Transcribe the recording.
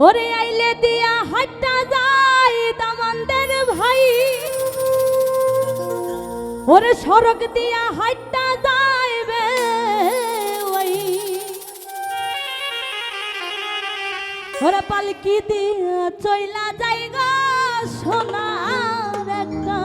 ওরে আইলে দিয়া হাট্টা যায় দামানদের ভাই। ওরে সড়ক দিয়া হাট্টা যাইবে ওই। ওরে পালকি দিয়া চইলা যাইগা সোনার একটা